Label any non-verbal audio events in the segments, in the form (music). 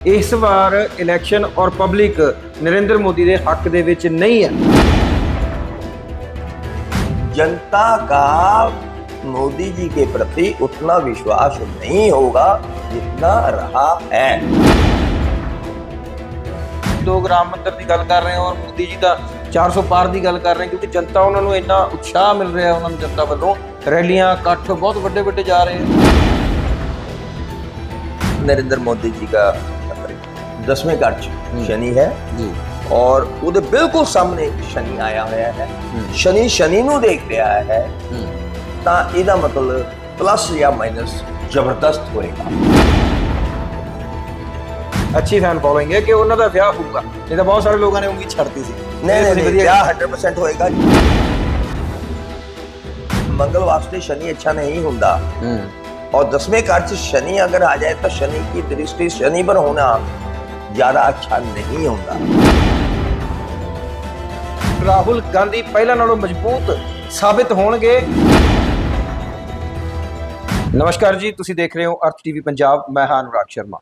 ਇਸ ਵਾਰ ਇਲੈਕਸ਼ਨ ਔਰ ਪਬਲਿਕ ਨਰਿੰਦਰ ਮੋਦੀ ਦੇ ਹੱਕ ਦੇ ਵਿੱਚ ਨਹੀਂ ਹੈ जनता का मोदी जी के प्रति उतना विश्वास नहीं होगा जितना रहा है 2 ਗ੍ਰਾਮ ਮੰਦਰ ਦੀ ਗੱਲ ਕਰ ਰਹੇ ਹਾਂ ਔਰ ਮੋਦੀ ਜੀ ਦਾ 400 ਪਾਰ ਦੀ ਗੱਲ ਕਰ ਰਹੇ ਹਾਂ ਕਿਉਂਕਿ ਜਨਤਾ ਉਹਨਾਂ ਨੂੰ ਇੰਨਾ ਉਤਸ਼ਾਹ ਮਿਲ ਰਿਹਾ ਉਹਨਾਂ ਨੂੰ ਜਨਤਾ ਵੱਲੋਂ ਰੈਲੀਆਂ ਇਕੱਠ ਬਹੁਤ ਵੱਡੇ ਵੱਡੇ ਜਾ ਰਹੇ ਹਨ नरेंद्र मोदी जी का 10ਵੇਂ ਘਰ 'ਚ ਸ਼ਨੀ ਹੈ। ਜੀ। ਔਰ ਉਹਦੇ ਬਿਲਕੁਲ ਸਾਹਮਣੇ ਸ਼ਨੀ ਆਇਆ ਹੋਇਆ ਹੈ। ਸ਼ਨੀ ਸ਼ਨੀ ਨੂੰ ਦੇਖ ਰਿਹਾ ਹੈ। ਤਾਂ ਇਹਦਾ ਮਤਲਬ ਪਲੱਸ ਜਾਂ ਮਾਈਨਸ ਜ਼ਬਰਦਸਤ ਹੋਏਗਾ। ਅੱਛੀ ਫੈਨ ਫੋਲੋਇੰਗ ਹੈ ਕਿ ਉਹਨਾਂ ਦਾ ਵਿਆਹ ਹੋਊਗਾ। ਇਹ ਤਾਂ ਬਹੁਤ ਸਾਰੇ ਲੋਕਾਂ ਨੇ ਉਂਗੀ ਛੱਡਤੀ ਸੀ। ਨਹੀਂ ਨਹੀਂ ਵਿਆਹ 100% ਹੋਏਗਾ। ਮੰਗਲ ਵਾਸਤੇ ਸ਼ਨੀ ਅੱਛਾ ਨਹੀਂ ਹੁੰਦਾ। ਔਰ ਦਸਵੇਂ ਘਰ 'ਚ ਸ਼ਨੀ ਅਗਰ ਆ ਜਾਏ ਤਾਂ ਸ਼ਨੀ ਕੀ ਦ੍ਰਿਸ਼ਟੀ ਸ਼ਨੀ ਪਰ ਹੋਣਾ ਜ਼ਿਆਦਾ ਅੱਛਾ ਨਹੀਂ ਹੁੰਦਾ। ਰਾਹੁਲ ਗਾਂਧੀ ਪਹਿਲਾਂ ਨਾਲੋਂ ਮਜ਼ਬੂਤ ਸਾਬਿਤ ਹੋਣਗੇ। ਨਮਸਕਾਰ ਜੀ, ਤੁਸੀਂ ਦੇਖ ਰਹੇ ਹੋ ਅਰਥ ਟੀਵੀ ਪੰਜਾਬ। ਮੈਂ ਹਾਂ ਅਨੁਰਾਗ ਸ਼ਰਮਾ।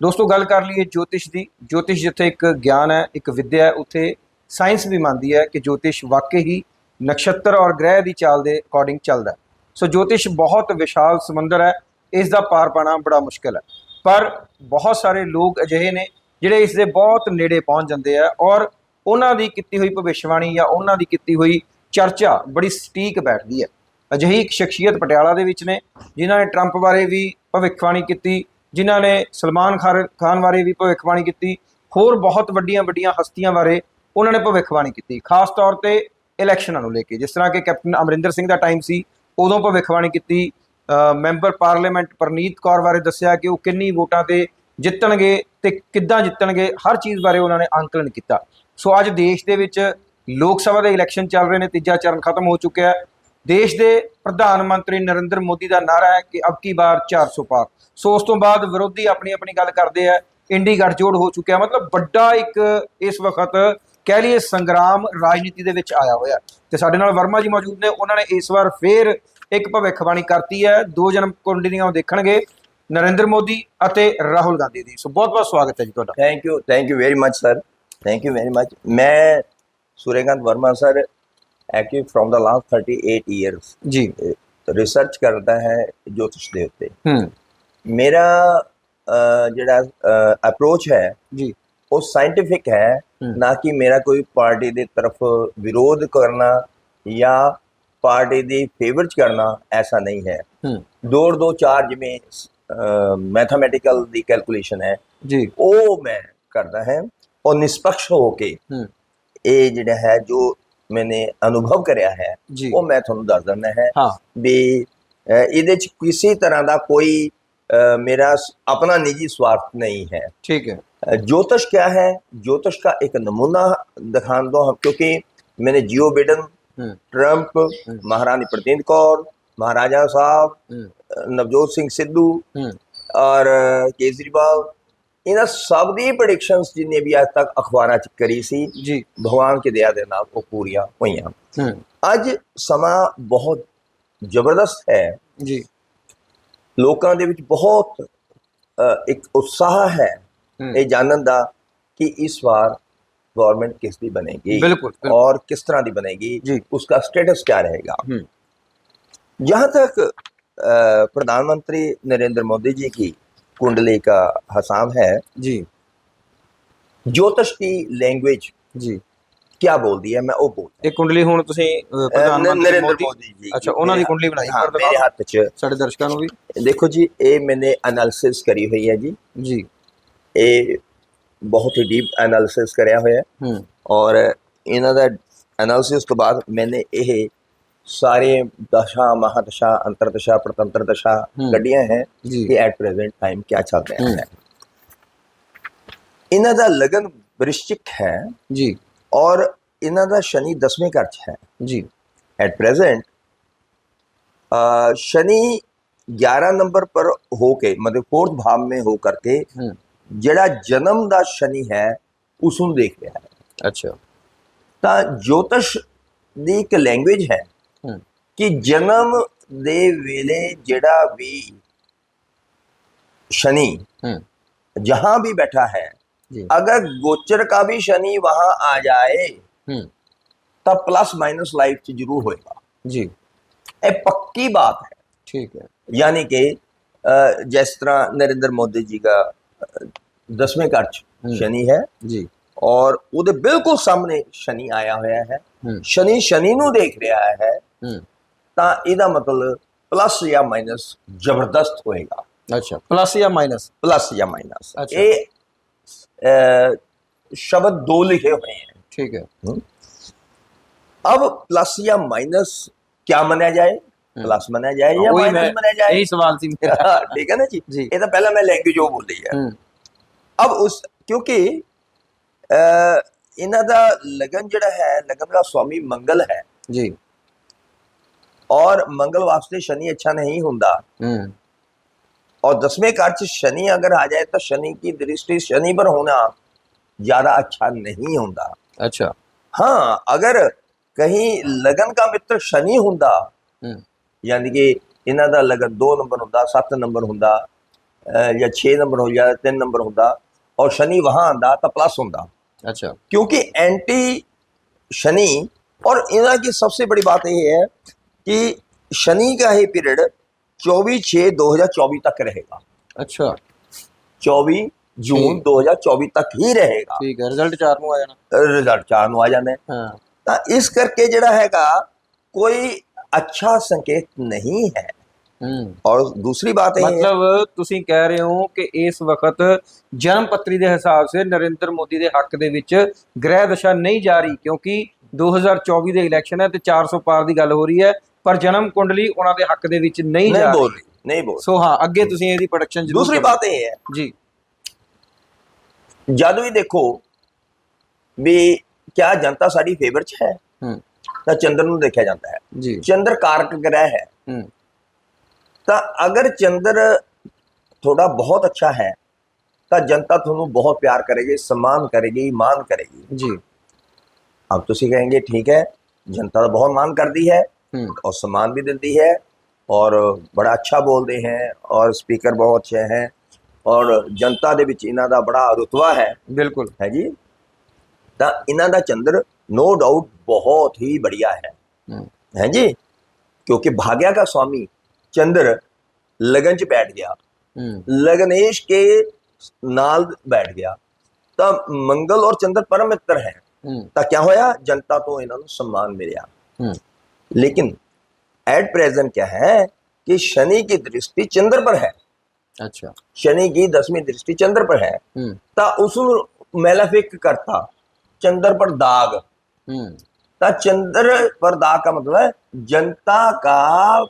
ਦੋਸਤੋ, ਗੱਲ ਕਰ ਲਈਏ ਜੋਤਿਸ਼ ਦੀ। ਜੋਤਿਸ਼ ਜਿੱਥੇ ਇੱਕ ਗਿਆਨ ਹੈ, ਇੱਕ ਵਿੱਦਿਆ ਹੈ, ਉੱਥੇ ਸਾਇੰਸ ਵੀ ਮੰਨਦੀ ਹੈ ਕਿ ਜੋਤਿਸ਼ ਵਾਕਈ ਹੀ ਨਕਸ਼ਤਰ ਔਰ ਗ੍ਰਹਿ ਦੀ ਚਾਲ ਦੇ ਅਕੋਰਡਿੰਗ ਚੱਲਦਾ ਸੋ ਜੋਤਿਸ਼ ਬਹੁਤ ਵਿਸ਼ਾਲ ਸਮੁੰਦਰ ਹੈ, ਇਸ ਦਾ ਪਾਰ ਪਾਣਾ ਬੜਾ ਮੁਸ਼ਕਲ ਹੈ। ਪਰ ਬਹੁਤ ਸਾਰੇ ਲੋਕ ਅਜਿਹੇ ਨੇ ਜਿਹੜੇ ਇਸ ਦੇ ਬਹੁਤ ਨੇੜੇ ਪਹੁੰਚ ਜਾਂਦੇ ਆ ਔਰ ਉਹਨਾਂ ਦੀ ਕੀਤੀ ਹੋਈ ਭਵਿੱਖਬਾਣੀ ਜਾਂ ਉਹਨਾਂ ਦੀ ਕੀਤੀ ਹੋਈ ਚਰਚਾ ਬੜੀ ਸਟੀਕ ਬੈਠਦੀ ਹੈ। ਅਜਿਹੀ ਇੱਕ ਸ਼ਖਸੀਅਤ ਪਟਿਆਲਾ ਦੇ ਵਿੱਚ ਨੇ, ਜਿਨ੍ਹਾਂ ਨੇ ਟਰੰਪ ਬਾਰੇ ਵੀ ਭਵਿੱਖਬਾਣੀ ਕੀਤੀ, ਜਿਨ੍ਹਾਂ ਨੇ ਸਲਮਾਨ ਖਾਰ- ਖਾਨ ਬਾਰੇ ਵੀ ਭਵਿੱਖਬਾਣੀ ਕੀਤੀ, ਹੋਰ ਬਹੁਤ ਵੱਡੀਆਂ ਵੱਡੀਆਂ ਹਸਤੀਆਂ ਬਾਰੇ ਉਹਨਾਂ ਨੇ ਭਵਿੱਖਬਾਣੀ ਕੀਤੀ। ਖਾਸ ਤੌਰ ਤੇ ਇਲੈਕਸ਼ਨਾਂ ਨੂੰ ਲੈ ਕੇ, ਜਿਸ ਤਰ੍ਹਾਂ ਕਿ ਕੈਪਟਨ ਅਮਰਿੰਦਰ ਸਿੰਘ ਦਾ ਟਾਈਮ ਸੀ, ਉਦੋਂ ਭਵਿੱਖਬਾਣੀ ਕੀਤੀ। ਮੈਂਬਰ ਪਾਰਲੀਮੈਂਟ ਪਰਨੀਤ ਕੌਰ ਬਾਰੇ ਦੱਸਿਆ ਕਿ ਉਹ ਕਿੰਨੀ ਵੋਟਾਂ ਤੇ ਜਿੱਤਣਗੇ ਤੇ ਕਿੱਦਾਂ ਜਿੱਤਣਗੇ, ਹਰ ਚੀਜ਼ ਬਾਰੇ ਉਹਨਾਂ ਨੇ ਅੰਕਲਨ ਕੀਤਾ। ਸੋ ਅੱਜ ਦੇਸ਼ ਦੇ ਵਿੱਚ ਲੋਕ ਸਭਾ ਦੇ ਇਲੈਕਸ਼ਨ ਚੱਲ ਰਹੇ ਨੇ, ਤੀਜਾ ਚਰਨ ਖਤਮ ਹੋ ਚੁੱਕਿਆ ਹੈ। ਦੇਸ਼ ਦੇ ਪ੍ਰਧਾਨ ਮੰਤਰੀ ਨਰਿੰਦਰ ਮੋਦੀ ਦਾ ਨਾਰਾ ਹੈ ਕਿ ਅਬ ਕੀ ਬਾਰ 400 ਪਾਰ ਸੋ ਉਸ ਤੋਂ ਬਾਅਦ ਵਿਰੋਧੀ ਆਪਣੀ ਆਪਣੀ ਗੱਲ ਕਰਦੇ ਆ ਇੰਡੀ ਗੱਠਜੋੜ ਹੋ ਚੁੱਕਿਆ ਮਤਲਬ ਵੱਡਾ ਇੱਕ ਇਸ ਵਕਤ ਕਹਿ ਲਈਏ ਸੰਗਰਾਮ ਰਾਜਨੀਤੀ ਦੇ ਵਿੱਚ ਆਇਆ ਹੋਇਆ। ਤੇ ਸਾਡੇ ਨਾਲ ਵਰਮਾ ਜੀ ਮੌਜੂਦ ਨੇ, ਉਹਨਾਂ ਨੇ ਇਸ ਵਾਰ ਫੇਰ ਇੱਕ ਭਵਿੱਖਬਾਣੀ ਕਰਤੀ ਹੈ। ਦੋ ਜਨਮ ਕੁੰਡਲੀਆਂ ਉਹ ਦੇਖਣਗੇ। ਨਰਿੰਦਰ ਮੋਦੀ ਅਤੇ ਰਾਹੁਲ ਗਾਂਧੀ ਦੀ। ਸੋ ਬਹੁਤ ਬਹੁਤ ਸਵਾਗਤ ਹੈ ਜੀ ਤੁਹਾਡਾ। Thank you thank you very much sir thank you very much ਮੈਂ Surekant Verma sir active firm ਦਾ ਲਾਸਟ 38 ਇਅਰਸ ਜੀ। ਰਿਸਰਚ ਕਰਦਾ ਹੈ ਜੋਤਿਸ਼ ਦੇ ਉੱਤੇ। ਹੂੰ। ਮੇਰਾ ਜਿਹੜਾ ਅਪਰੋਚ ਹੈ ਜੀ। ਉਹ ਸਾਇੰਟਿਫਿਕ ਹੈ ਨਾ ਕਿ ਮੇਰਾ ਕੋਈ ਪਾਰਟੀ ਦੇ ਤਰਫ ਵਿਰੋਧ ਕਰਨਾ ਜਾਂ ਪਾਰਟੀ ਦੀ ਫੇਵਰ ਚ ਕਰਨਾ ਐਸਾ ਨਹੀਂ ਹੈ। ਦੋ ਦੋ ਚਾਰ ਜਿਵੇਂ ਮੈਥਮੈਟੀਕਲ ਦੀ ਕੈਲਕੂਲੇਸ਼ਨ ਹੈ। ਜੀ। ਉਹ ਮੈਂ ਕਰਦਾ ਹੈ ਔਰ ਨਿਸਪਕਸ਼ ਹੋ ਕੇ ਇਹ ਜਿਹੜਾ ਹੈ ਜੋ ਮੈਨੇ ਅਨੁਭਵ ਕਰਿਆ ਹੈ ਉਹ ਮੈਂ ਤੁਹਾਨੂੰ ਦੱਸ ਦਿੰਦਾ ਹੈ ਵੀ ਇਹਦੇ ਚ ਕਿਸੇ ਤਰ੍ਹਾਂ ਦਾ ਕੋਈ ਮੇਰਾ ਆਪਣਾ ਨਿੱਜੀ ਸਵਾਰਥ ਨਹੀਂ ਹੈ। ਠੀਕ ਹੈ। ਜੋਤਿਸ਼ ਕਿਆ ਹੈ? ਜੋਤਿਸ਼ ਦਾ ਇੱਕ ਨਮੂਨਾ ਦਿਖਾਣ ਦੋ ਕਿਉਂਕਿ ਮੈਨੇ ਜੀਓ ਬਿਡਨ ਟਰੰਪ ਮਹਾਰਾਣੀ ਪ੍ਰਤੀਂਦ ਕੌਰ महारानी प्रतीत कौर महाराजा साहब ਹੂੰ अ, नवजोत सिंह सिद्धू ਹੂੰ ਔਰ ਕੇਜਰੀਵਾਲ ਇਹਨਾਂ ਸਭ ਦੀ ਪ੍ਰੈਡਿਕਸ਼ਨਸ ਜਿੰਨੇ ਵੀ ਅੱਜ ਤੱਕ ਅਖਬਾਰਾਂ 'ਚ ਕਰੀ ਸੀ ਜੀ ਭਗਵਾਨ ਦੀ ਦਇਆ ਦੇ ਨਾਲ ਉਹ ਪੂਰੀਆਂ ਹੋਈਆਂ ਹੂੰ ਅੱਜ ਸਮਾਂ ਬਹੁਤ ਜ਼ਬਰਦਸਤ ਹੈ ਜੀ ਲੋਕਾਂ ਦੇ ਵਿੱਚ ਬਹੁਤ ਅ, ਇੱਕ ਉਤਸ਼ਾਹ ਹੈ ਹੂੰ ਇਹ ਜਾਣਨ ਦਾ ਕਿ ਇਸ ਵਾਰ गवर्नमेंट किस दी बनेगी बिल्कुल, बिल्कुल। और किस तरह दी बनेगी जी। उसका स्टेटस क्या रहेगा हम्म। जहां तक अ, प्रधानमंत्री नरेंद्र मोदी जी की कुंडली का हसाम है ਜੀ ज्योतिष की लैंग्वेज ਜੀ क्या बोल दी है मैं वो बोल ਇਹ ਕੁੰਡਲੀ ਹੁਣ ਤੁਸੀਂ ਅ, ਪ੍ਰਧਾਨ ਮੰਤਰੀ नरेंद्र ਮੋਦੀ मोदी जी ਅੱਛਾ ਉਹਨਾਂ ਦੀ ਕੁੰਡਲੀ ਬਣਾਈ हाँ ਪਰ मेरे ਦਿਖਾਓ हाथ च ਸਾਡੇ ਦਰਸ਼ਕਾਂ ਨੂੰ ਵੀ देखो जी ये मैंने एनालिसिस करी हुई है जी ਜੀ ਇਹ ਬਹੁਤ ਹੀ ਡੀਪ ਐਨਾਲਿਸਿਸ ਕਰਿਆ ਹੋਇਆ ਹੈ ਹੂੰ ਔਰ ਇਹਨਾਂ ਦਾ ਐਨਾਲਿਸਿਸ ਤੋਂ ਬਾਅਦ ਮੈਨੇ ਇਹ ਸਾਰੇ ਦਸ਼ਾ ਮਹਾਦਸ਼ਾ ਅੰਤਰਦਸ਼ਾ ਪ੍ਰਤੰਤਰ ਦਸ਼ਾ ਹੂੰ। ਕੱਢੀਆਂ ਹੈ ਜੀ ਕਿ ਐਟ ਪ੍ਰੈਜ਼ੈਂਟ ਟਾਈਮ ਕੀ ਚੱਲ ਰਿਹਾ ਹੂੰ। ਹੈ ਇਹਨਾਂ ਦਾ ਲਗਨ ਵ੍ਰਿਸ਼ਚਿਕ ਹੈ ਜੀ ਔਰ ਇਹਨਾਂ ਦਾ ਸ਼ਨੀ 10ਵੇਂ ਘਰ 'ਚ ਹੈ ਜੀ एट प्रेजेंट शनि 11 नंबर पर होके मतलब फोर्थ भाव में हो करके ਹੂੰ ਜਿਹੜਾ ਜਨਮ ਦਾ ਸ਼ਨੀ ਹੈ ਉਸ ਨੂੰ ਦੇਖ ਰਿਹਾ ਹੈ ਅੱਛਾ ਤਾਂ ਜੋਤਿਸ਼ ਦੀ ਇੱਕ ਲੈਂਗੁਏਜ ਹੈ ਹੂੰ ਕਿ ਜਨਮ ਦੇ ਵੇਲੇ ਜਿਹੜਾ ਵੀ ਸ਼ਨੀ ਹੂੰ जहां भी बैठा है जी अगर गोचर का भी शनि वहां आ जाए हम्म तब प्लस माइनस लाइफ च जरूर होएगा जी ये पक्की बात है ठीक है यानी कि अ, जिस तरह नरेंद्र मोदी जी का अ, दसवें घर च हम्म। शनि है जी ਔਰ ਉਹਦੇ ਬਿਲਕੁਲ ਸਾਹਮਣੇ ਸ਼ਨੀ ਆਇਆ ਹੋਇਆ ਹੈ ਹੂੰ ਸ਼ਨੀ ਸ਼ਨੀ ਨੂੰ ਦੇਖ ਰਿਹਾ ਹੈ ਹੂੰ ਤਾਂ ਇਹਦਾ ਮਤਲਬ ਪਲੱਸ ਜਾਂ ਮਾਈਨਸ ਜ਼ਬਰਦਸਤ ਹੋਏਗਾ अच्छा प्लस या माइनस प्लस या माइनस अच्छा। ये अ, शब्द दो लिखे हुए हैं ठीक है अब प्लस या माइनस क्या माना जाए प्लस माना जाए या वही माइनस मैं माना जाए यही सवाल थी मेरा हाँ, ठीक है ना जी जी। ये तो पहला मैं लैंग्वेज वो बोल रही है हम्म अब उस क्योंकि अ, ਇਹਨਾਂ ਦਾ ਲਗਨ ਜਿਹੜਾ ਹੈ ਲਗਨ ਦਾ ਸਵਾਮੀ ਮੰਗਲ ਹੈ जी ਔਰ ਮੰਗਲ ਵਾਸਤੇ ਸ਼ਨੀ ਅੱਛਾ ਨਹੀਂ ਹੁੰਦਾ हम्म और दसवें घर च शनि अगर आ जाए तो शनि की दृष्टि शनि पर होना ज्यादा अच्छा नहीं होता अच्छा हाँ अगर कहीं लगन का मित्र शनि ਹੁੰਦਾ हम्म ਯਾਨੀ ਕਿ ਇਹਨਾਂ ਦਾ ਲਗਨ 2 ਨੰਬਰ ਹੁੰਦਾ 7 ਨੰਬਰ ਹੁੰਦਾ ਅਹ ਜਾਂ 6 ਨੰਬਰ ਹੋ ਜਾਂ 3 ਨੰਬਰ ਹੁੰਦਾ ਔਰ ਸ਼ਨੀ ਵਹਾਂ ਆਂਦਾ ਤਾਂ ਪਲੱਸ ਹੁੰਦਾ अच्छा क्योंकि एंटी शनि और इनका की सबसे बड़ी बात ये है कि शनि का ही पीरियड 24 6 2024 तक रहेगा अच्छा 24 ਜੂਨ 2024 ਤੱਕ ਹੀ ਰਹੇਗਾ ठीक है रिजल्ट चार ਨੂੰ ਆ ਜਾਣਾ ਰਿਜ਼ਲਟ ਚਾਰ ਨੂੰ ਆ ਜਾਣਾ ਹੈ। ਹਾਂ ਤਾਂ ਇਸ ਕਰਕੇ ਜਿਹੜਾ ਹੈਗਾ ਕੋਈ ਅੱਛਾ ਸੰਕੇਤ ਨਹੀਂ ਹੈ ਹੂੰ ਔਰ ਦੂਸਰੀ ਬਾਤ ਇਹ ਹੈ ਮਤਲਬ ਤੁਸੀਂ ਕਹਿ ਰਹੇ ਹੋ ਕਿ ਇਸ ਵਕਤ ਜਨਮ ਪੱਤਰੀ ਦੇ ਹਿਸਾਬ ਸੇ ਨਰਿੰਦਰ ਮੋਦੀ ਦੇ ਹੱਕ ਦੇ ਵਿੱਚ ਗ੍ਰਹਿ ਦਸ਼ਾ ਨਹੀਂ ਜਾ ਰਹੀ ਕਿਉਂਕਿ 2024 ਦੇ ਇਲੈਕਸ਼ਨ ਹੈ ਤੇ 400 ਪਾਰ ਦੀ ਗੱਲ ਹੋ ਰਹੀ ਹੈ ਪਰ ਜਨਮ ਕੁੰਡਲੀ ਉਹਨਾਂ ਦੇ ਹੱਕ ਦੇ ਵਿੱਚ ਨਹੀਂ ਨਹੀਂ ਜਾ ਬੋਲ ਰਹੀ ਰਹੀ ਨਹੀਂ ਬੋਲ ਸੋ ਹਾਂ ਅੱਗੇ ਤੁਸੀਂ ਇਹਦੀ ਪ੍ਰੋਡਕਸ਼ਨ ਜ਼ਰੂਰ ਦੂਸਰੀ ਕਰੋ। ਬਾਤ ਇਹ ਹੈ ਜੀ ਜਦ ਵੀ ਦੇਖੋ ਵੀ ਕਿਆ ਜਨਤਾ ਸਾਡੀ ਫੇਵਰ 'ਚ ਹੈ ਹੂੰ ਤਾਂ ਚੰਦਰ ਨੂੰ ਦੇਖਿਆ ਜਾਂਦਾ ਹੈ ਜੀ ਚੰਦਰ ਕਾਰਕ ਗ੍ਰਹਿ ਹੈ ਹੂੰ ਤਾਂ ਅਗਰ ਚੰਦਰ ਥੋੜਾ ਬਹੁਤ ਅੱਛਾ ਹੈ ਤਾਂ ਜਨਤਾ ਤੁਹਾਨੂੰ ਬਹੁਤ ਪਿਆਰ ਕਰੇਗੀ सम्मान करेगी मान करेगी ਜੀ अब ਤੁਸੀਂ कहेंगे ठीक है जनता तो बहुत मान करती है ਹੂੰ और सम्मान भी देती है और बड़ा अच्छा बोलते हैं और स्पीकर बहुत अच्छे हैं और जनता ਦੇ ਵਿੱਚ ਇਹਨਾਂ ਦਾ ਬੜਾ ਰੁਤਬਾ ਹੈ ਬਿਲਕੁਲ ਹੈ ਜੀ ਤਾਂ ਇਹਨਾਂ ਦਾ ਚੰਦਰ नो डाउट बहुत ही बढ़िया है ਹੂੰ है जी क्योंकि भाग्य का स्वामी चंद्र लगन च बैठ गया ਹੂੰ लगनेश के नाल बैठ गया ਤਾਂ ਮੰਗਲ ਔਰ ਚੰਦਰ ਪਰਮ ਮਿੱਤਰ ਹੈ ਹੂੰ ਤਾਂ ਕਿਆ ਹੋਇਆ ਜਨਤਾ ਤੋਂ ਇਹਨਾਂ ਨੂੰ सम्मान ਮਿਲਿਆ ਹੂੰ लेकिन एट प्रेजेंट क्या है कि शनि की दृष्टि चंद्र पर है। अच्छा। शनि की दसवीं दृष्टि चंद्र पर है। हम्म। ता उस मेलाफिक करता चंद्र पर दाग। हम्म। ता चंद्र पर दाग का मतलब है जनता का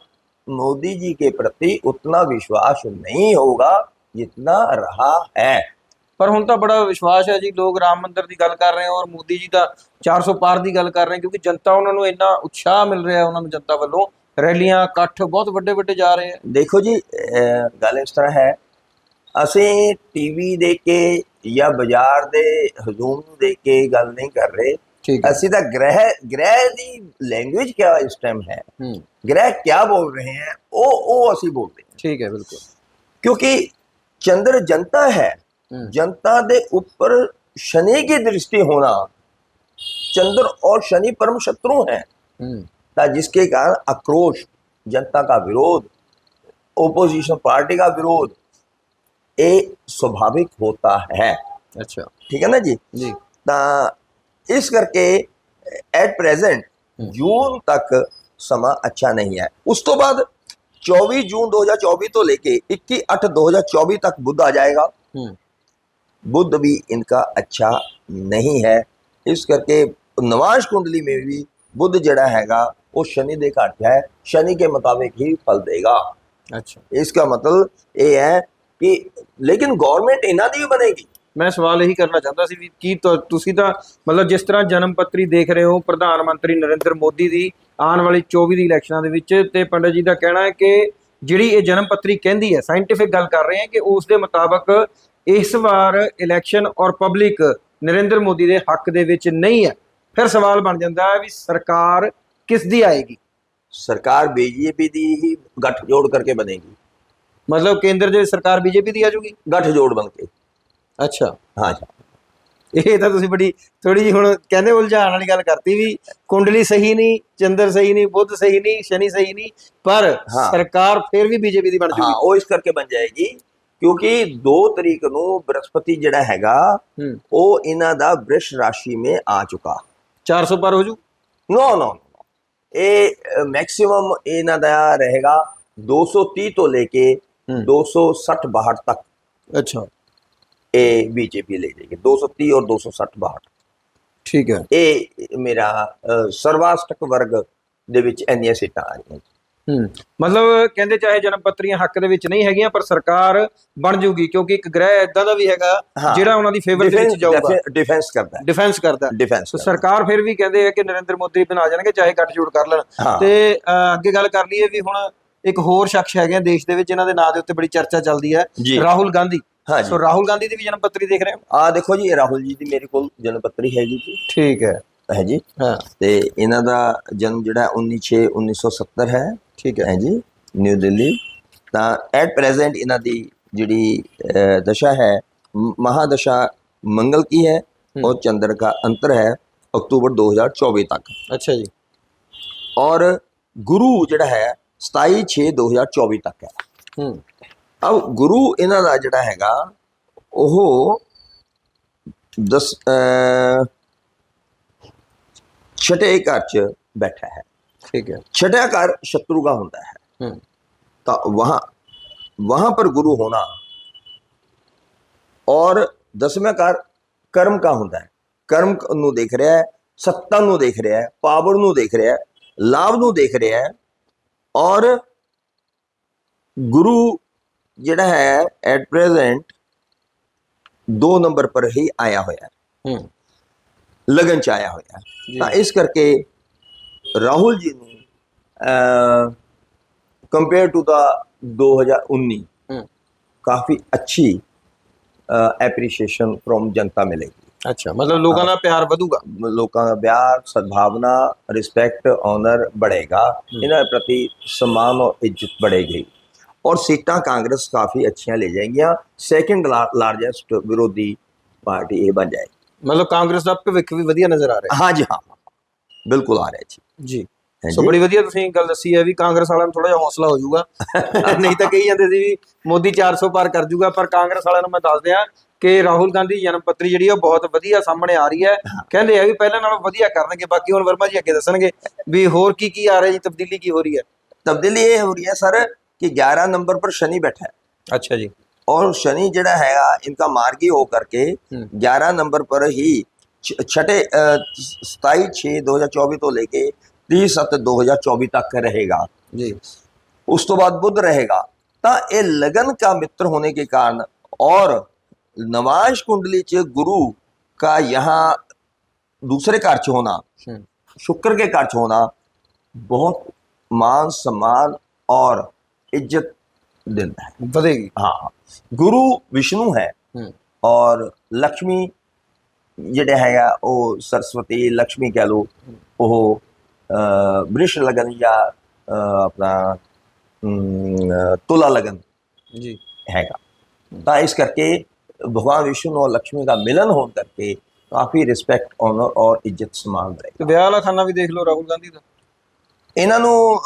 मोदी जी के प्रति उतना विश्वास नहीं होगा जितना रहा है। ਪਰ ਹੁਣ ਤਾਂ ਬੜਾ ਵਿਸ਼ਵਾਸ ਹੈ ਜੀ ਲੋਕ ਰਾਮ ਮੰਦਿਰ ਦੀ ਗੱਲ ਕਰ ਰਹੇ ਹਨ ਔਰ ਮੋਦੀ ਜੀ ਦਾ 400 ਪਾਰ ਦੀ ਗੱਲ ਕਰ ਰਹੇ ਕਿਉਂਕਿ ਜਨਤਾ ਉਹਨਾਂ ਨੂੰ ਇੰਨਾ ਉਤਸ਼ਾਹ ਮਿਲ ਰਿਹਾ ਉਹਨਾਂ ਨੂੰ ਜਨਤਾ ਵੱਲੋਂ। ਰੈਲੀਆਂ ਇਕੱਠ ਬਹੁਤ ਵੱਡੇ ਵੱਡੇ ਜਾ ਰਹੇ ਹਨ ਦੇਖੋ ਜੀ ਗੱਲ ਇਸ ਤਰ੍ਹਾਂ ਹੈ ਅਸੀਂ ਟੀਵੀ ਦੇ ਕੇ ਜਾਂ ਬਾਜ਼ਾਰ ਦੇ ਹਜ਼ੂਮ ਨੂੰ ਦੇਖ ਕੇ ਗੱਲ ਨਹੀਂ ਕਰ ਰਹੇ। ਅਸੀਂ ਤਾਂ ਗ੍ਰਹਿ ਗ੍ਰਹਿ ਦੀ ਲੈਂਗੁਏਜ ਕਿਆ ਇਸ ਟਾਈਮ ਹੈ? ਗ੍ਰਹਿ ਕਿਆ ਬੋਲ ਰਹੇ ਹਨ ਉਹ ਉਹ ਅਸੀਂ ਬੋਲਦੇ ਠੀਕ ਹੈ ਬਿਲਕੁਲ। ਕਿਉਂਕਿ ਚੰਦਰ ਜਨਤਾ ਹੈ जनता ਦੇ ऊपर शनि की दृष्टि होना चंद्र और शनि परम शत्रु हैं ਹੂੰ था जिसके कारण आक्रोश जनता का विरोध ओपोजिशन पार्टी का विरोध ये स्वाभाविक होता है ਅੱਛਾ ठीक है ना जी ਜੀ ਤਾਂ ਇਸ ਕਰਕੇ ਐਟ ਪ੍ਰੈਜ਼ੈਂਟ ਹਮ। ਜੂਨ ਤੱਕ ਸਮਾਂ ਅੱਛਾ ਨਹੀਂ ਹੈ ਉਸ ਤੋਂ ਬਾਅਦ 24 ਜੂਨ 2024 ਤੋਂ ਲੈ ਕੇ 21 8 2024 ਤੱਕ बुध आ जाएगा ਹੂੰ बुध भी इनका अच्छा नहीं है ਇਸ ਕਰਕੇ ਨਵਾਂਸ਼ ਕੁੰਡਲੀ में भी बुध ਜਿਹੜਾ ਹੈਗਾ ਉਹ ਸ਼ਨੀ ਦੇ ਘਰ 'ਚ ਹੈ ਸ਼ਨੀ के मुताबिक ही फल देगा ਅੱਛਾ इसका मतलब ਇਹ ਹੈ ਕਿ ਲੇਕਿਨ ਗਵਰਨਮੈਂਟ ਇਹਨਾਂ ਦੀ ਵੀ ਬਣੇਗੀ ਮੈਂ ਸਵਾਲ ਇਹੀ ਕਰਨਾ ਚਾਹੁੰਦਾ ਸੀ ਵੀ ਕੀ ਤੁ- ਤੁਸੀਂ ਤਾਂ ਮਤਲਬ ਜਿਸ ਤਰ੍ਹਾਂ ਜਨਮ ਪੱਤਰੀ ਦੇਖ ਰਹੇ ਹੋ ਪ੍ਰਧਾਨ ਮੰਤਰੀ ਨਰਿੰਦਰ ਮੋਦੀ ਦੀ ਆਉਣ ਵਾਲੀ 24 ਦੀ ਇਲੈਕਸ਼ਨਾਂ ਦੇ ਵਿੱਚ ਤੇ ਪੰਡਤ ਜੀ ਦਾ ਕਹਿਣਾ ਹੈ ਕਿ ਜਿਹੜੀ ਇਹ ਜਨਮ ਪੱਤਰੀ ਕਹਿੰਦੀ ਹੈ ਸਾਇੰਟੀਫਿਕ ਗੱਲ ਕਰ ਰਹੇ ਹਾਂ ਕਿ ਉਸ ਦੇ ਮੁਤਾਬਕ ਇਸ ਵਾਰ ਇਲੈਕਸ਼ਨ ਔਰ ਪਬਲਿਕ ਨਰਿੰਦਰ ਮੋਦੀ ਦੇ ਹੱਕ ਦੇ ਵਿੱਚ ਨਹੀਂ ਹੈ। ਫਿਰ ਸਵਾਲ ਬਣ ਜਾਂਦਾ ਹੈ ਵੀ ਸਰਕਾਰ ਕਿਸ ਦੀ ਆਏਗੀ? ਸਰਕਾਰ ਬੀਜੇਪੀ ਦੀ ਹੀ ਗੱਠਜੋੜ ਕਰਕੇ ਬਣੇਗੀ। ਮਤਲਬ ਕੇਂਦਰ ਦੇ ਸਰਕਾਰ ਬੀਜੇਪੀ ਦੀ ਆ ਜਾਊਗੀ? ਗੱਠਜੋੜ ਬਣ ਕੇ। ਅੱਛਾ। हाँ जी ਇਹ ਤਾਂ ਤੁਸੀਂ ਬੜੀ ਥੋੜੀ ਜਿਹੀ ਹੁਣ ਕਹਿੰਦੇ ਉਲਝਾਉਣ ਵਾਲੀ ਗੱਲ ਕਰਤੀ ਵੀ ਕੁੰਡਲੀ ਸਹੀ ਨਹੀਂ ਚੰਦਰ ਸਹੀ ਨਹੀਂ ਬੁੱਧ ਸਹੀ ਨਹੀਂ ਸ਼ਨੀ ਸਹੀ ਨਹੀਂ ਪਰ ਹਾਂ। ਸਰਕਾਰ ਫਿਰ ਵੀ ਬੀਜੇਪੀ ਦੀ ਬਣ ਹਾਂ ਜੂਗੀ। ਉਹ ਇਸ ਕਰਕੇ ਬਣ ਜਾਏਗੀ ਕਿਉਂਕਿ 2 ਤਰੀਕ ਨੂੰ ਬ੍ਰਹਸਪਤੀ ਜਿਹੜਾ ਹੈਗਾ ਉਹ ਇਹਨਾਂ ਦਾ ਬ੍ਰਿਸ਼ ਰਾਸ਼ੀ ਮੇ ਆ ਚੁੱਕਾ। 400 ਪਰ ਹੋ ਜੂ? ਨੋ ਨੋ ਇਹ ਮੈਕਸਿਮਮ ਇਹਨਾਂ ਦਾ ਰਹੇਗਾ 230 ਤੋਂ ਲੈ ਕੇ ਹੂੰ। 260 62 ਤੱਕ। ਅੱਛਾ। ਇਹ ਬੀਜੇਪੀ ਲੈ ਜਾਏਗੀ 230 ਔਰ 260 62 ਠੀਕ ਹੈ। ਇਹ ਮੇਰਾ ਸਰਵਾਸਟਕ ਵਰਗ ਦੇ ਵਿੱਚ ਇੰਨੀਆਂ ਸੀਟਾਂ ਆ ਰਹੀਆਂ ਹੂੰ। ਮਤਲਬ ਕਹਿੰਦੇ ਚਾਹੇ ਜਨਮ ਪੱਤਰੀਆਂ ਹੱਕ ਦੇ ਵਿੱਚ ਨਹੀਂ ਹੈਗੀਆਂ ਪਰ ਸਰਕਾਰ ਬਣ ਜੂਗੀ ਕਿਉਂਕਿ ਇੱਕ ਗ੍ਰਹਿ ਇਦਾਂ ਦਾ ਵੀ ਹੈਗਾ ਹਾਂ। ਜਿਹੜਾ ਉਹਨਾਂ ਦੀ ਫੇਵਰ ਦੇ ਵਿੱਚ ਜਾਊਗਾ। ਡਿਫੈਂਸ ਕਰਦਾ ਹੈ। ਡਿਫੈਂਸ ਕਰਦਾ ਡਿਫੈਂਸ ਸੋ ਸਰਕਾਰ ਫਿਰ ਵੀ ਕਹਿੰਦੇ ਆ ਕਿ ਨਰਿੰਦਰ ਮੋਦੀ ਬਣਾ ਜਾਣਗੇ ਚਾਹੇ ਗੱਠਜੋੜ ਕਰ ਲੈਣ। ਹਾਂ। ਤੇ ਅਹ, ਅੱਗੇ ਗੱਲ ਕਰ ਲਈਏ ਵੀ ਹੁਣ ਇੱਕ ਹੋਰ ਸ਼ਖਸ ਹੈਗੇ ਆ ਦੇਸ਼ ਦੇ ਵਿੱਚ ਜਿਨ੍ਹਾਂ ਦੇ ਨਾਂ ਦੇ ਉੱਤੇ ਬੜੀ ਚਰਚਾ ਚੱਲਦੀ ਹੈ ਜੀ। ਰਾਹੁਲ ਗਾਂਧੀ। ਹਾਂ ਜੀ। ਸੋ ਰਾਹੁਲ ਗਾਂਧੀ ਦੀ ਵੀ ਜਨਮ ਪੱਤਰੀ ਦੇਖ ਰਹੇ ਹੋ? ਆ ਦੇਖੋ ਜੀ ਇਹ ਰਾਹੁਲ ਜੀ ਦੀ ਮੇਰੇ ਕੋਲ ਜਨਮ ਪੱਤਰੀ ਹੈਗੀ ਜੀ। ਠੀਕ ਹੈ। ਹੈ ਜੀ? ਹਾਂ। ਤੇ ਇਹਨਾਂ ਦਾ ਜਨਮ ਜਿਹੜਾ 19 1970 ਹੈ। ਠੀਕ ਹੈ ਹੈ ਜੀ ਨਿਊ ਦਿੱਲੀ ਤਾਂ ਐਟ ਪ੍ਰੈਜ਼ੈਂਟ ਇਹਨਾਂ ਦੀ ਜਿਹੜੀ ਅਹ, ਦਸ਼ਾ ਹੈ ਮ- ਮਹਾਦਸ਼ਾ ਮੰਗਲ की है और चंद्र का अंतर है अक्टूबर 2024 तक ਅੱਛਾ ਜੀ और गुरु ਜਿਹੜਾ ਹੈ 27 6 2024 ਤੱਕ ਹੈ ਹੂੰ ਅਬ ਗੁਰੂ ਇਹਨਾਂ ਦਾ ਜਿਹੜਾ ਹੈਗਾ ਉਹ ਦਸ ਅਹ, ਛਠੇ ਘਰ ਚ ਬੈਠਾ ਹੈ ਠੀਕ ਹੈ छठा घर शत्रु का होता है ਹੂੰ तो वहां वहां पर गुरु होना और दसवें घर कर्म का ਹੁੰਦਾ ਹੈ ਕਰਮ ਨੂੰ ਦੇਖ ਰਿਹਾ ਹੈ ਸੱਤਾ ਨੂੰ ਦੇਖ ਰਿਹਾ ਹੈ ਪਾਵਰ ਨੂੰ ਦੇਖ ਰਿਹਾ ਹੈ ਲਾਭ ਨੂੰ ਦੇਖ ਰਿਹਾ ਹੈ ਔਰ ਗੁਰੂ ਜਿਹੜਾ ਹੈ ਐਟ ਪ੍ਰੈਜ਼ੈਂਟ 2 ਨੰਬਰ ਪਰ ਹੀ ਆਇਆ ਹੋਇਆ ਹੈ ਹੂੰ ਲਗਨ ਚ ਆਇਆ ਹੋਇਆ ਹੈ ਜੀ। ਤਾਂ ਇਸ ਕਰਕੇ ਰਾਹੁਲ ਜੀ ਨੂੰ ਕੰਪੇਅਰ ਟੂ ਦਾ 2019 ਹੂੰ ਕਾਫੀ ਅੱਛੀ ਐਪਰੀਸ਼ੀਏਸ਼ਨ ਫਰੋਮ ਜਨਤਾ ਮਿਲੇਗੀ ਅੱਛਾ ਮਤਲਬ ਲੋਕਾਂ ਦਾ ਪਿਆਰ ਵਧੂਗਾ ਲੋਕਾਂ ਦਾ ਪਿਆਰ ਸਦਭਾਵਨਾ ਰਿਸਪੈਕਟ ਆਨਰ बढ़ेगा ਇਹਨਾਂ ਪ੍ਰਤੀ सम्मान और ਇੱਜ਼ਤ बढ़ेगी ਔਰ ਸੀਟਾਂ ਕਾਂਗਰਸ ਕਾਫੀ ਅੱਛੀਆਂ ਲੈ ਜਾਏਗੀਆਂ ਸੈਕੰਡ ਲਾਰਜੈਸਟ ਵਿਰੋਧੀ ਪਾਰਟੀ ਇਹ ਬਣ ਜਾਏਗੀ ਮਤਲਬ ਕਾਂਗਰਸ ਦਾ ਭਵਿੱਖ ਵੀ ਵਧੀਆ ਨਜ਼ਰ ਆ ਰਿਹਾ ਹਾਂ ਜੀ ਹਾਂ ਬਿਲਕੁਲ ਆ ਰਿਹਾ ਜੀ। ਜੀ। ਸੋ ਬੜੀ ਵਧੀਆ ਤੁਸੀਂ ਗੱਲ ਦੱਸੀ ਹੈ ਵੀ ਕਾਂਗਰਸ ਵਾਲਿਆਂ ਨੂੰ ਥੋੜਾ ਜਿਹਾ ਹੌਸਲਾ ਹੋ ਜਾਊਗਾ। (laughs) ਨਹੀਂ ਤਾਂ ਕਹੀ ਜਾਂਦੇ ਸੀ ਵੀ ਮੋਦੀ 400 ਪਾਰ ਕਰ ਜਾਊਗਾ ਪਰ ਕਾਂਗਰਸ ਵਾਲਿਆਂ ਨੂੰ ਮੈਂ ਦੱਸ ਦਿਆਂ ਕਿ ਰਾਹੁਲ ਗਾਂਧੀ ਜਨਮ ਪੱਤਰੀ ਜਿਹੜੀ ਆ ਬਹੁਤ ਵਧੀਆ ਸਾਹਮਣੇ ਆ ਰਹੀ ਹੈ। ਕਹਿੰਦੇ ਆ ਵੀ ਪਹਿਲਾਂ ਨਾਲੋਂ ਵਧੀਆ ਕਰਨਗੇ ਬਾਕੀ ਹੁਣ ਵਰਮਾ ਜੀ ਅੱਗੇ ਦੱਸਣਗੇ ਵੀ ਹੋਰ ਕੀ ਕੀ ਆ ਰਿਹਾ ਜੀ ਤਬਦੀਲੀ ਕੀ ਹੋ ਰਹੀ ਹੈ? ਤਬਦੀਲੀ ਇਹ ਹੋ ਰਹੀ ਹੈ ਸਰ ਕਿ 11 ਨੰਬਰ ਪਰ ਸ਼ਨੀ ਬੈਠਾ ਹੈ। ਅੱਛਾ ਜੀ। ਔਰ ਸ਼ਨੀ ਜਿਹੜਾ ਹੈਗਾ ਇਨਕਾ ਮਾਰਗੀ ਹੋ ਕਰਕੇ 11 ਨੰਬਰ ਪਰ ਹੀ छठे सताई छः दो हजार चौबीस ਤੋਂ ਲੈ ਕੇ 30 ਸੱਤ 2024 ਤੱਕ ਰਹੇਗਾ ਜੀ ਉਸ ਤੋਂ ਬਾਅਦ ਬੁੱਧ ਰਹੇਗਾ ਤਾਂ ਇਹ ਲਗਨ का मित्र होने के कारण और नवाज कुंडली च गुरु का यहाँ दूसरे घर च होना ਹੂੰ शुक्र के घर च होना बहुत मान सम्मान और इज्जत देता है ਵਧੇਗੀ हाँ गुरु विष्णु है ਹੂੰ और लक्ष्मी ਜਿਹੜੇ ਹੈਗਾ ਉਹ ਸਰਸਵਤੀ ਲక్ష్ਮੀ ਕਹ ਲੋ ਉਹ ਬ੍ਰਿਸ਼ ਲਗਨ ਜਾਂ ਆਪਣਾ ਤੁਲਾ ਲਗਨ ਜੀ। ਹੈਗਾ। ਤਾਂ ਇਸ ਕਰਕੇ ਭਗਵਾਨ ਵਿਸ਼ਨੂੰ ਔਰ ਲక్ష్ਮੀ ਦਾ ਮਿਲਨ ਹੋਣ ਕਰਕੇ ਕਾਫੀ ਰਿਸਪੈਕਟ ਆਨਰ ਔਰ ਇੱਜ਼ਤ ਸਮਾਨ ਰਹੇ। ਤੇ ਵਿਆਹ ਵਾਲਾ ਖਾਨਾ ਵੀ ਦੇਖ ਲਓ ਰਾਹੁਲ ਗਾਂਧੀ ਦਾ। ਇਹਨਾਂ ਨੂੰ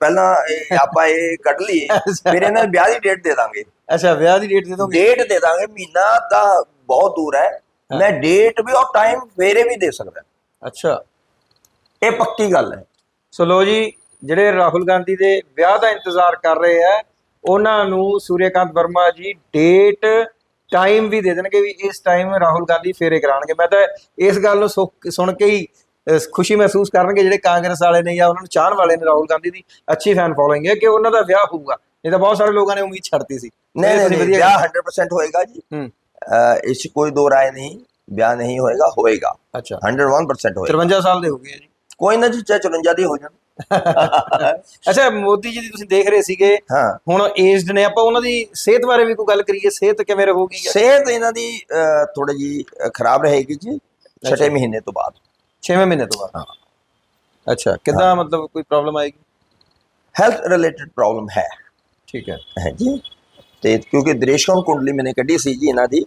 ਪਹਿਲਾਂ ਆਪਾਂ ਇਹ ਕੱਢ ਲਈਏ (laughs) ਫਿਰ ਇਹਨਾਂ ਨੂੰ ਵਿਆਹ ਦੀ ਡੇਟ ਦੇ ਦਾਂਗੇ। ਅੱਛਾ ਵਿਆਹ ਦੀ ਡੇਟ ਦੇ ਦੋਗੇ? ਡੇਟ ਦੇ ਦਾਂਗੇ ਮਹੀਨਾ ਤਾਂ ਬਹੁਤ ਦੂਰ ਹੈ। ਮੈਂ ਡੇਟ ਵੀ ਔਰ ਟਾਈਮ ਫੇਰੇ ਵੀ ਦੇ ਸਕਦਾ। ਅੱਛਾ। ਇਹ ਪੱਕੀ ਗੱਲ ਹੈ। ਸੋ ਲੋ ਜੀ ਜਿਹੜੇ ਰਾਹੁਲ ਗਾਂਧੀ ਦੇ ਵਿਆਹ ਦਾ ਇੰਤਜ਼ਾਰ ਕਰ ਰਹੇ ਆ ਉਹਨਾਂ ਨੂੰ ਸੂਰਿਆਕਾਂਤ ਵਰਮਾ ਜੀ ਡੇਟ ਟਾਈਮ ਵੀ ਦੇ ਦੇਣਗੇ ਵੀ ਇਸ ਟਾਈਮ ਰਾਹੁਲ ਗਾਂਧੀ ਫੇਰੇ ਕਰਾਣਗੇ ਮੈਂ ਤਾਂ ਇਸ ਗੱਲ ਨੂੰ ਸੁਣ ਕੇ ਹੀ ਖੁਸ਼ੀ ਮਹਿਸੂਸ ਕਰਨਗੇ ਜਿਹੜੇ ਕਾਂਗਰਸ ਵਾਲੇ ਨੇ ਜਾਂ ਉਹਨਾਂ ਨੂੰ ਚਾਹਣ ਵਾਲੇ ਨੇ ਰਾਹੁਲ ਗਾਂਧੀ ਦੀ ਅੱਛੀ ਫੈਨ ਫੋਲੋਇੰਗ ਹੈ ਕਿ ਉਹਨਾਂ ਦਾ ਵਿਆਹ ਹੋਊਗਾ। ਨਹੀਂ ਤਾਂ ਬਹੁਤ ਸਾਰੇ ਲੋਕਾਂ ਨੇ ਉਮੀਦ ਛੱਡਤੀ ਸੀ। ਨਹੀਂ ਇਹ ਨਹੀਂ ਵਿਆਹ 100% ਹੋਏਗਾ ਜੀ। 'ਚ ਕੋਈ ਦੋ ਰਾਏ ਨਹੀਂ ਵਿਆਹ ਨਹੀਂ ਹੋਏਗਾ ਹੋਏਗਾ ਅੱਛਾ 101% ਹੋਏਗਾ 53 ਸਾਲ ਦੇ ਹੋ ਗਏ ਜੀ ਕੋਈ ਨਾ ਜੀ ਚਾਹੇ 54 ਦੀ ਹੋ ਜਾਣ ਅੱਛਾ ਮੋਦੀ ਜੀ ਦੀ ਤੁਸੀਂ ਦੇਖ ਰਹੇ ਸੀਗੇ ਹੁਣ ਏਜਡ ਨੇ ਆਪਾਂ ਉਹਨਾਂ ਦੀ ਸਿਹਤ ਬਾਰੇ ਵੀ ਕੋਈ ਗੱਲ ਕਰੀਏ ਸਿਹਤ ਕਿਵੇਂ ਰਹੂਗੀ ਸਿਹਤ ਇਹਨਾਂ ਦੀ ਥੋੜੀ ਜੀ ਖਰਾਬ ਰਹੇਗੀ ਜੀ ਛਠੇ ਮਹੀਨੇ ਤੋਂ ਬਾਅਦ 6ਵੇਂ ਮਹੀਨੇ ਤੋਂ ਬਾਅਦ ਅੱਛਾ ਕਿੱਦਾਂ ਮਤਲਬ ਕੋਈ ਪ੍ਰੋਬਲਮ ਆਏਗੀ ਹੈਲਥ ਰਿਲੇਟਡ ਪ੍ਰੋਬਲਮ ਹੈ ਠੀਕ ਹੈ ਹੈ ਜੀ ਤੇ ਕਿਉਂਕਿ ਦ੍ਰਿਸ਼ਕੋਣ ਕੁੰਡਲੀ ਮੈਨੇ ਕੱਢੀ ਸੀ ਜੀ ਇਹਨਾਂ ਦੀ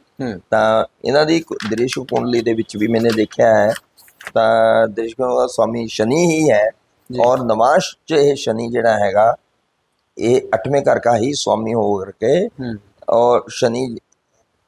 ਤਾਂ ਇਹਨਾਂ ਦੀ ਦ੍ਰਿਸ਼ ਕੁੰਡਲੀ ਦੇ ਵਿੱਚ ਵੀ ਮੈਨੇ ਦੇਖਿਆ ਹੈ। ਤਾਂ ਦ੍ਰਿਸ਼ਕੋਣ ਦਾ ਸਵਾਮੀ ਸ਼ਨੀ ਹੀ ਹੈ। ਔਰ ਨਵਾਸ਼ ਚ ਇਹ ਸ਼ਨੀ ਜਿਹੜਾ ਹੈਗਾ ਇਹ ਅੱਠਵੇਂ ਘਰ का ਹੀ ਸਵਾਮੀ ਹੋ ਕਰਕੇ ਹੂੰ। ਔਰ ਸ਼ਨੀ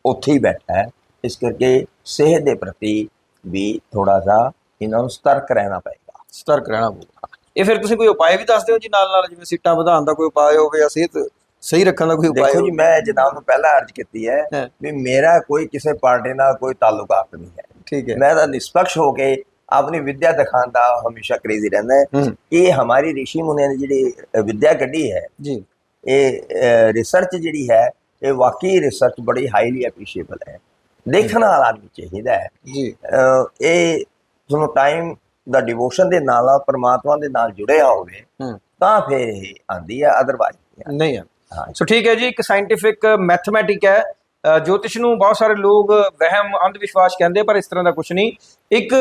ਉੱਥੇ ਹੀ ਬੈਠਾ ਹੈ। ਇਸ ਕਰਕੇ ਸਿਹਤ ਦੇ ਪ੍ਰਤੀ ਵੀ ਥੋੜਾ ਜਿਹਾ ਇਹਨਾਂ ਨੂੰ ਸਤਰਕ ਰਹਿਣਾ ਪਏਗਾ। ਸਤਰਕ ਰਹਿਣਾ ਪਊਗਾ। ਇਹ ਫਿਰ ਤੁਸੀਂ ਕੋਈ ਉਪਾਅ ਵੀ ਦੱਸ ਦਿਓ ਜੀ ਨਾਲ ਨਾਲ ਜਿਵੇਂ ਸੀਟਾਂ ਵਧਾਉਣ ਦਾ ਕੋਈ ਉਪਾਅ ਹੋਵੇ ਜਾਂ ਸਿਹਤ ਸਹੀ ਰੱਖਣ ਦਾ ਕੋਈ ਉਪਾਅ ਦੇਖੋ ਜੀ ਮੈਂ ਜਨਾਬ ਨੂੰ ਪਹਿਲਾਂ ਅਰਜ਼ ਕੀਤੀ ਹੈ ਵੀ ਮੇਰਾ ਕੋਈ ਕਿਸੇ ਪਾਰਟੀ ਨਾਲ ਕੋਈ ਤਾਲੁਕਾਤ ਨਹੀਂ ਹੈ। ਠੀਕ ਹੈ। ਮੈਂ ਤਾਂ ਨਿਸ਼ਪਕਸ਼ ਹੋ ਕੇ ਆਪਣੀ ਵਿਦਿਆ ਦਿਖਾਉਣ ਦਾ ਹਮੇਸ਼ਾ ਕ੍ਰੇਜ਼ੀ ਰਹਿੰਦਾ ਹੈ। ਇਹ ਹਮਾਰੀ ऋषि ਮੁਨੀਆਂ ਨੇ ਜਿਹੜੀ ਵਿਦਿਆ ਕੱਢੀ ਹੈ ਜੀ। ਇਹ ਰਿਸਰਚ ਜਿਹੜੀ ਹੈ ਇਹ ਵਾਕਈ ਰਿਸਰਚ ਬੜੀ ਹਾਈਲੀ ਐਪਰੀਸ਼ੀਏਬਲ ਹੈ। ਦੇਖਣ ਵਾਲਾ ਆਦਮੀ ਚਾਹੀਦਾ ਹੈ। ਜੀ। ਇਹ ਤੁਹਾਨੂੰ ਟਾਈਮ ਦਾ ਡਿਵੋਸ਼ਨ ਦੇ ਨਾਲ ਆ ਪਰਮਾਤਮਾ ਦੇ ਨਾਲ ਜੁੜਿਆ ਹੋਵੇ ਤਾਂ ਫਿਰ ਇਹ ਆਂਦੀ ਆ ਅਦਰਵਾਈਜ਼ ਨਹੀਂ ਆ ਸੋ ਠੀਕ ਹੈ ਜੀ, ਇੱਕ ਸਾਇੰਟੀਫਿਕ ਮੈਥਮੈਟਿਕ ਹੈ। ਜੋਤਿਸ਼ ਨੂੰ ਬਹੁਤ ਸਾਰੇ ਲੋਕ ਵਹਿਮ ਅੰਧ ਵਿਸ਼ਵਾਸ ਕਹਿੰਦੇ, ਪਰ ਇਸ ਤਰ੍ਹਾਂ ਦਾ ਕੁਝ ਨਹੀਂ। ਇੱਕ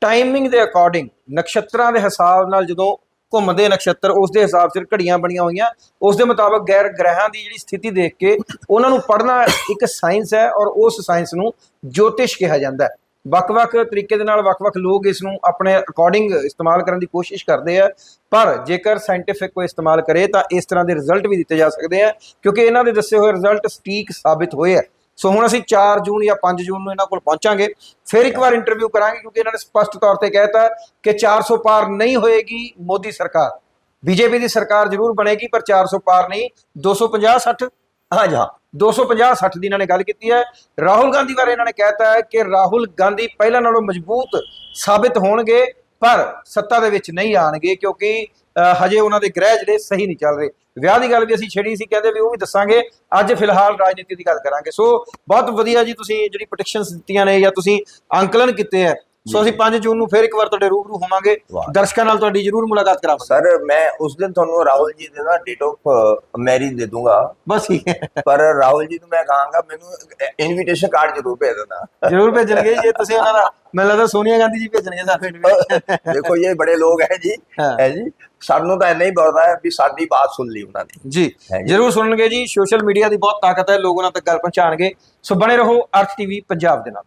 ਟਾਈਮਿੰਗ ਦੇ ਅਕੋਰਡਿੰਗ ਨਕਸ਼ਤਰਾਂ ਦੇ ਹਿਸਾਬ ਨਾਲ ਜਦੋਂ ਘੁੰਮਦੇ ਨਕਸ਼ਤਰ, ਉਸ ਦੇ ਹਿਸਾਬ ਸਿਰ ਘੜੀਆਂ ਬਣੀਆਂ ਹੋਈਆਂ। ਉਸ ਦੇ ਮੁਤਾਬਕ ਗੈਰ ਗ੍ਰਹਿਾਂ ਦੀ ਜਿਹੜੀ ਸਥਿਤੀ ਦੇਖ ਕੇ ਉਹਨਾਂ ਨੂੰ ਪੜ੍ਹਨਾ ਇੱਕ ਸਾਇੰਸ ਹੈ ਔਰ ਉਸ ਸਾਇੰਸ ਨੂੰ ਜੋਤਿਸ਼ ਕਿਹਾ ਜਾਂਦਾ ਹੈ। ਵੱਖ-ਵੱਖ ਤਰੀਕੇ ਦੇ ਨਾਲ ਵੱਖ-ਵੱਖ ਲੋਕ ਇਸ ਨੂੰ ਆਪਣੇ ਅਕੋਰਡਿੰਗ ਇਸਤੇਮਾਲ ਕਰਨ ਦੀ ਕੋਸ਼ਿਸ਼ ਕਰਦੇ ਆ। ਪਰ ਜੇਕਰ ਸਾਇੰਟੀਫਿਕ ਕੋਈ ਇਸਤੇਮਾਲ ਕਰੇ, ਤਾਂ ਇਸ ਤਰ੍ਹਾਂ ਦੇ ਰਿਜ਼ਲਟ ਵੀ ਦਿੱਤੇ ਜਾ ਸਕਦੇ ਆ, ਕਿਉਂਕਿ ਇਹਨਾਂ ਦੇ ਦੱਸੇ ਹੋਏ ਰਿਜ਼ਲਟ ਸਟੀਕ ਸਾਬਿਤ ਹੋਏ ਆ। ਸੋ ਹੁਣ ਅਸੀਂ 4 ਜੂਨ ਜਾਂ 5 ਜੂਨ ਨੂੰ ਇਹਨਾਂ ਕੋਲ ਪਹੁੰਚਾਂਗੇ, ਫਿਰ ਇੱਕ ਵਾਰ ਇੰਟਰਵਿਊ ਕਰਾਂਗੇ, ਕਿਉਂਕਿ ਇਹਨਾਂ ਨੇ ਸਪਸ਼ਟ ਤੌਰ ਤੇ ਕਹਿਤਾ ਕਿ 400 ਪਾਰ ਨਹੀਂ ਹੋਏਗੀ ਮੋਦੀ ਸਰਕਾਰ। ਬੀਜੇਪੀ ਦੀ ਸਰਕਾਰ ਜ਼ਰੂਰ ਬਣੇਗੀ, ਪਰ 400 ਪਾਰ ਨਹੀਂ 250 60 ਹਾਂ ਜੀ। ਹਾਂ 250 60 ਦੀ ਇਹਨਾਂ ਨੇ ਗੱਲ ਕੀਤੀ ਹੈ। ਰਾਹੁਲ ਗਾਂਧੀ ਬਾਰੇ ਇਹਨਾਂ ਨੇ ਕਹਿਤਾ ਹੈ ਕਿ ਰਾਹੁਲ ਗਾਂਧੀ ਪਹਿਲਾਂ ਨਾਲੋਂ ਮਜ਼ਬੂਤ ਸਾਬਿਤ ਹੋਣਗੇ, ਪਰ ਸੱਤਾ ਦੇ ਵਿੱਚ ਨਹੀਂ ਆਣਗੇ ਕਿਉਂਕਿ ਹਜੇ ਉਹਨਾਂ ਦੇ ਗ੍ਰਹਿ ਜਿਹੜੇ ਸਹੀ ਨਹੀਂ ਚੱਲ ਰਹੇ। ਵਿਆਹ ਦੀ ਗੱਲ ਵੀ ਅਸੀਂ ਛੇੜੀ ਸੀ, ਕਹਿੰਦੇ ਵੀ ਉਹ ਵੀ ਦੱਸਾਂਗੇ। ਅੱਜ ਫਿਲਹਾਲ ਰਾਜਨੀਤੀ ਦੀ ਗੱਲ ਕਰਾਂਗੇ। ਸੋ ਬਹੁਤ ਵਧੀਆ ਜੀ ਤੁਸੀਂ ਜਿਹੜੀ ਪ੍ਰੋਟੈਕਸ਼ਨਸ ਦਿੱਤੀਆਂ ਨੇ ਜਾਂ ਤੁਸੀਂ ਅੰਕਲਨ ਕੀਤੇ ਹੈ ਸੋ ਅਸੀਂ 5 ਜੂਨ ਨੂੰ ਫਿਰ ਇੱਕ ਵਾਰ ਤੁਹਾਡੇ ਰੂਬਰੂ ਹੋਵਾਂਗੇ। ਦਰਸ਼ਕਾਂ ਨਾਲ ਤੁਹਾਡੀ ਜ਼ਰੂਰ ਮੁਲਾਕਾਤ ਕਰਾਵਾਂਗੇ। ਸਰ ਮੈਂ ਉਸ ਦਿਨ ਤੁਹਾਨੂੰ ਰਾਹੁਲ ਜੀ ਦੇ ਨਾ ਡੇਟ ਆਫ ਮੈਰਿਜ ਦੇ ਦੂੰਗਾ। ਬਸ ਠੀਕ ਹੈ। ਪਰ ਰਾਹੁਲ ਜੀ ਨੂੰ ਮੈਂ ਕਹਾਂਗਾ ਮੈਨੂੰ ਇਨਵੀਟੇਸ਼ਨ ਕਾਰਡ ਜ਼ਰੂਰ ਭੇਜ ਦੇਣਾ। ਜ਼ਰੂਰ ਭੇਜਣਗੇ ਜੇ ਤੁਸੀਂ ਉਹਨਾਂ ਦਾ ਮੈਨੂੰ ਲੱਗਦਾ ਸੋਨੀਆ ਗਾਂਧੀ ਜੀ ਭੇਜਣਗੇ ਸਾਨੂੰ invitation। ਦੇਖੋ ਇਹ ਬੜੇ ਲੋਕ ਹੈ ਜੀ। ਹਾਂ। ਜੀ। ਸਾਨੂੰ ਤਾਂ ਇੰਨਾ ਹੀ ਬੜਦਾ ਹੈ ਵੀ ਸਾਡੀ ਬਾਤ ਸੁਣ ਲਈ ਉਹਨਾਂ ਨੇ। ਜੀ। ਜਰੂਰ ਸੁਣਨਗੇ ਜੀ। ਸੋਸ਼ਲ ਮੀਡੀਆ ਦੀ ਬਹੁਤ ਤਾਕਤ ਹੈ ਲੋਕ ਉਹਨਾਂ ਤੱਕ ਗੱਲ ਪਹੁੰਚਾਣਗੇ ਸੋ ਬਣੇ ਰਹੋ ਅਰਥ ਟੀਵੀ ਪੰਜਾਬ ਦੇ ਨਾਲ।